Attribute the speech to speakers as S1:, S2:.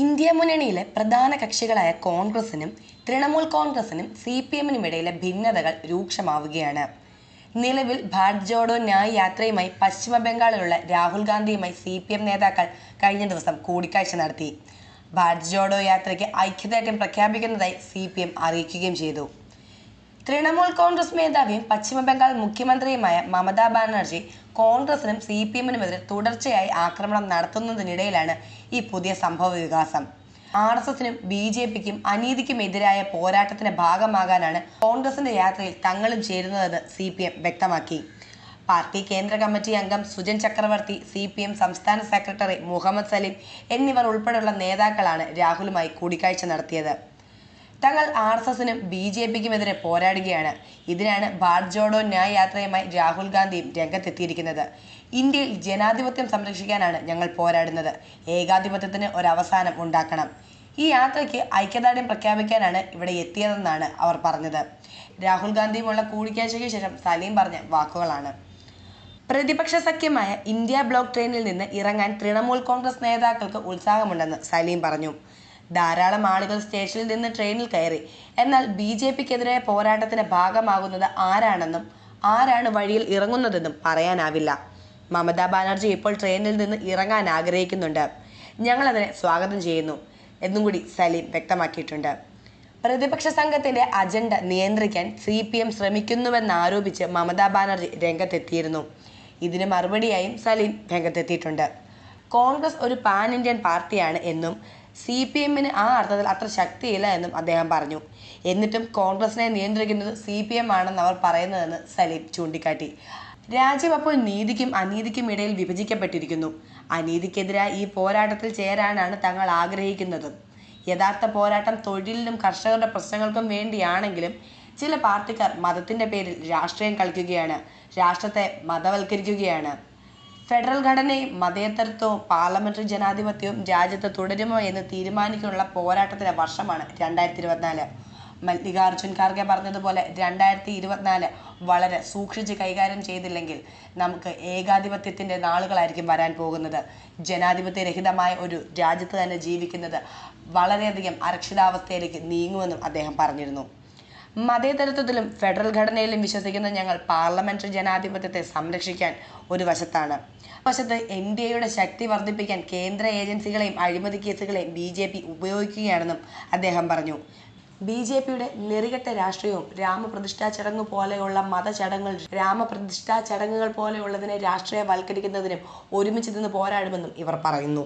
S1: India മുന്നണിയിലെ പ്രധാന കക്ഷികളായ കോൺഗ്രസിനും തൃണമൂൽ കോൺഗ്രസിനും സി പി എമ്മിനും ഇടയിലെ ഭിന്നതകൾ രൂക്ഷമാവുകയാണ്. നിലവിൽ ഭാരത് ജോഡോ ന്യായ് യാത്രയുമായി പശ്ചിമ ബംഗാളിലുള്ള രാഹുൽ ഗാന്ധിയുമായി സി പി എം നേതാക്കൾ കഴിഞ്ഞ ദിവസം കൂടിക്കാഴ്ച നടത്തി. ഭാരത് ജോഡോ യാത്രയ്ക്ക് ഐക്യദാർഢ്യം പ്രഖ്യാപിക്കുന്നതായി സി പി എം അറിയിക്കുകയും ചെയ്തു. തൃണമൂൽ കോൺഗ്രസ് മേധാവിയും പശ്ചിമ ബംഗാൾ മുഖ്യമന്ത്രിയുമായ മമതാ ബാനർജി കോൺഗ്രസിനും സി പി എമ്മിനുമെതിരെ തുടർച്ചയായി ആക്രമണം നടത്തുന്നതിനിടയിലാണ് ഈ പുതിയ സംഭവ വികാസം. ആർ എസ് എസിനും ബി ജെ പിക്കും അനീതിക്കും എതിരായ പോരാട്ടത്തിന്റെ ഭാഗമാകാനാണ് കോൺഗ്രസിന്റെ യാത്രയിൽ തങ്ങളും ചേരുന്നതെന്ന് സി പി എം വ്യക്തമാക്കി. പാർട്ടി കേന്ദ്ര കമ്മിറ്റി അംഗം Sujan Chakraborty C P M സംസ്ഥാന സെക്രട്ടറി മുഹമ്മദ് സലീം എന്നിവർ ഉൾപ്പെടെയുള്ള നേതാക്കളാണ് രാഹുലുമായി കൂടിക്കാഴ്ച നടത്തിയത്. തങ്ങൾ ആർ എസ് എസിനും ബി ജെ പിക്കുമെതിരെ പോരാടുകയാണ്. ഇതിനാണ് ഭാരത് ജോഡോ ന്യായ യാത്രയുമായി രാഹുൽ ഗാന്ധിയും രംഗത്തെത്തിയിരിക്കുന്നത്. ഇന്ത്യയിൽ ജനാധിപത്യം സംരക്ഷിക്കാനാണ് ഞങ്ങൾ പോരാടുന്നത്. ഏകാധിപത്യത്തിന് ഒരവസാനം ഉണ്ടാക്കണം. ഈ യാത്രയ്ക്ക് ഐക്യദാർഢ്യം പ്രഖ്യാപിക്കാനാണ് ഇവിടെ എത്തിയതെന്നാണ് അവർ പറഞ്ഞത്. രാഹുൽ ഗാന്ധിയുമുള്ള കൂടിക്കാഴ്ചയ്ക്ക് ശേഷം സലീം പറഞ്ഞ വാക്കുകളാണ്. പ്രതിപക്ഷ സഖ്യമായ ഇന്ത്യ ബ്ലോക്ക് ട്രെയിനിൽ നിന്ന് ഇറങ്ങാൻ തൃണമൂൽ കോൺഗ്രസ് നേതാക്കൾക്ക് ഉത്സാഹമുണ്ടെന്ന് സലീം പറഞ്ഞു. ധാരാളം ആളുകൾ സ്റ്റേഷനിൽ നിന്ന് ട്രെയിനിൽ കയറി. എന്നാൽ ബി ജെ പിക്കെതിരായ പോരാട്ടത്തിന്റെ ഭാഗമാകുന്നത് ആരാണെന്നും ആരാണ് വഴിയിൽ ഇറങ്ങുന്നതെന്നും പറയാനാവില്ല. മമതാ ബാനർജി ഇപ്പോൾ ട്രെയിനിൽ നിന്ന് ഇറങ്ങാൻ ആഗ്രഹിക്കുന്നുണ്ട്. ഞങ്ങൾ ഞങ്ങളതിനെ സ്വാഗതം ചെയ്യുന്നു. എന്നും കൂടി സലീം വ്യക്തമാക്കിയിട്ടുണ്ട്. പ്രതിപക്ഷ സംഘത്തിന്റെ അജണ്ട നിയന്ത്രിക്കാൻ സി പി എം ശ്രമിക്കുന്നുവെന്നാരോപിച്ച് മമതാ ബാനർജി രംഗത്തെത്തിയിരുന്നു. ഇതിന് മറുപടിയായും സലീം രംഗത്തെത്തിയിട്ടുണ്ട്. കോൺഗ്രസ് ഒരു പാൻ ഇന്ത്യൻ പാർട്ടിയാണ് എന്നും സി പി എമ്മിന് ആ അർത്ഥത്തിൽ അത്ര ശക്തിയില്ല എന്നും അദ്ദേഹം പറഞ്ഞു. എന്നിട്ടും കോൺഗ്രസിനെ നിയന്ത്രിക്കുന്നത് സി പി എം ആണെന്ന് അവർ പറയുന്നതെന്ന് സലീം ചൂണ്ടിക്കാട്ടി. രാജ്യം അപ്പോൾ നീതിക്കും അനീതിക്കും ഇടയിൽ വിഭജിക്കപ്പെട്ടിരിക്കുന്നു. അനീതിക്കെതിരായ ഈ പോരാട്ടത്തിൽ ചേരാനാണ് തങ്ങൾ ആഗ്രഹിക്കുന്നത്. യഥാർത്ഥ പോരാട്ടം തൊഴിലിനും കർഷകരുടെ പ്രശ്നങ്ങൾക്കും വേണ്ടിയാണെങ്കിലും ചില പാർട്ടിക്കാർ മതത്തിന്റെ പേരിൽ രാഷ്ട്രീയം കളിക്കുകയാണ്. രാഷ്ട്രത്തെ മതവൽക്കരിക്കുകയാണ്. ഫെഡറൽ ഘടനയും മതേതരത്വവും പാർലമെന്ററി ജനാധിപത്യവും രാജ്യത്ത് തുടരുമോ എന്ന് തീരുമാനിക്കാനുള്ള പോരാട്ടത്തിലെ വർഷമാണ് രണ്ടായിരത്തി ഇരുപത്തിനാല് മല്ലികാർജുൻ ഖാർഗെ പറഞ്ഞതുപോലെ രണ്ടായിരത്തി ഇരുപത്തിനാല് വളരെ സൂക്ഷിച്ച് കൈകാര്യം ചെയ്തില്ലെങ്കിൽ നമുക്ക് ഏകാധിപത്യത്തിന്റെ നാളുകളായിരിക്കും വരാൻ പോകുന്നത്. ജനാധിപത്യരഹിതമായ ഒരു രാജ്യത്ത് തന്നെ ജീവിക്കുന്നത് വളരെയധികം അരക്ഷിതാവസ്ഥയിലേക്ക് നീങ്ങുമെന്നും അദ്ദേഹം പറഞ്ഞിരുന്നു. മതേതരത്വത്തിലും ഫെഡറൽ ഘടനയിലും വിശ്വസിക്കുന്ന ഞങ്ങൾ പാർലമെന്ററി ജനാധിപത്യത്തെ സംരക്ഷിക്കാൻ ഒരു വശത്താണ്. വശത്ത് എൻ ഡി എയുടെ ശക്തി വർദ്ധിപ്പിക്കാൻ കേന്ദ്ര ഏജൻസികളെയും അഴിമതി കേസുകളെയും ബി ജെ പി ഉപയോഗിക്കുകയാണെന്നും അദ്ദേഹം പറഞ്ഞു. ബി ജെ പിയുടെ നെറികെട്ട രാഷ്ട്രീയവും രാമപ്രതിഷ്ഠാ ചടങ്ങ് പോലെയുള്ള മതചടങ്ങുകൾ രാമപ്രതിഷ്ഠാ ചടങ്ങുകൾ പോലെയുള്ളതിനെ രാഷ്ട്രീയവൽക്കരിക്കുന്നതിനും ഒരുമിച്ച് നിന്ന് പോരാടുമെന്നും ഇവർ പറയുന്നു.